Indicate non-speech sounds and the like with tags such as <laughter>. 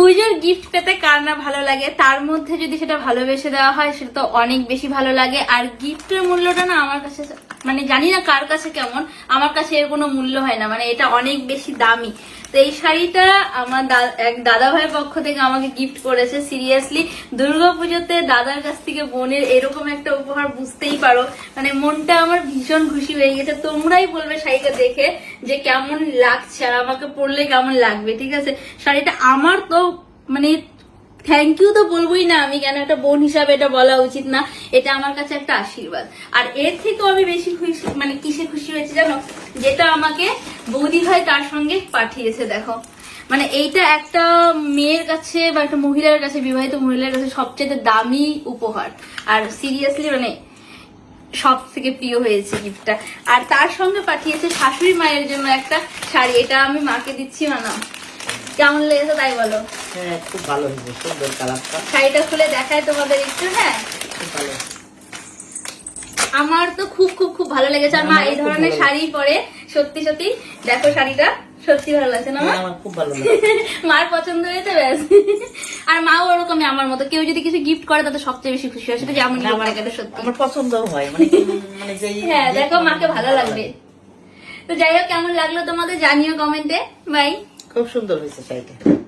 পুজোর গিফট পেতে কার না ভালো লাগে? তার মধ্যে যদি সেটা ভালোবেসে দেওয়া হয়, সেটা তো অনেক বেশি ভালো লাগে। আর গিফটের মূল্যটা না আমার কাছে মানে জানি না কার কাছে কেমন, আমার কাছে এর কোনো মূল্য হয় না মানে এটা অনেক বেশি দামি। তো এই শাড়িটা আমার এক দাদা ভাইয়ের পক্ষ থেকে আমাকে গিফট করেছে সিরিয়াসলি দুর্গাপুজোতে দাদার কাছ থেকে বোনের এরকম একটা উপহার বুঝতেই পারো। মানে মনটা আমার ভীষণ খুশি হয়ে গেছে। তোমরাই বলবে শাড়িটা দেখে যে কেমন লাগছে আর আমাকে পরলে কেমন লাগবে, ঠিক আছে? শাড়িটা আমার তো মানে থ্যাংক ইউ তো বলবোই না, আমি কেন একটা বোন হিসাবে এটা বলা উচিত না, এটা আমার কাছে একটা আশীর্বাদ। আর এর থেকেও আমি বেশি খুশি মানে কিসে খুশি হয়েছে জানো? যেটা আমাকে বৌদি ভাই তার সঙ্গে পাঠিয়েছে, দেখো। মানে এইটা একটা মেয়ের কাছে বা একটা মহিলার কাছে, বিবাহিত মহিলার কাছে সবচেয়ে দামি উপহার। আর সিরিয়াসলি মানে সব থেকে প্রিয় হয়েছে গিফটটা আর তার সঙ্গে পাঠিয়েছে শাশুড়ি মায়ের জন্য একটা শাড়ি, এটা আমি মাকে দিচ্ছি, মানা। কেমন লেগেছে তাই বলো? হ্যাঁ খুব ভালো হয়েছে সুন্দর কালারটা। শাড়িটা খুলে দেখায় তোমাদের একটু হ্যাঁ? খুব ভালো। আমার তো খুব খুব খুব ভালো লেগেছে। আর মা এই ধরনের শাড়ি পরে সত্যি সত্যি দেখো শাড়িটা সত্যি ভালো লাগছে না হ্যাঁ, আমার খুব ভালো <laughs> মার পছন্দ হয়েছে ব্যাস। আর মাও ওরকমই আমার মতো। কেউ যদি কিছু গিফট করে তাতে সবচেয়ে বেশি খুশি হয়। সেটা যেমন আমার লাগে সত্যি। আমার পছন্দ হয়। মানে মানে <laughs> হ্যাঁ দেখো মাকে ভালো লাগবে। তো যাই হোক কেমন লাগল তোমাদের জানিও কমেন্টে বাই খুব সুন্দর হয়েছে শাড়িটা।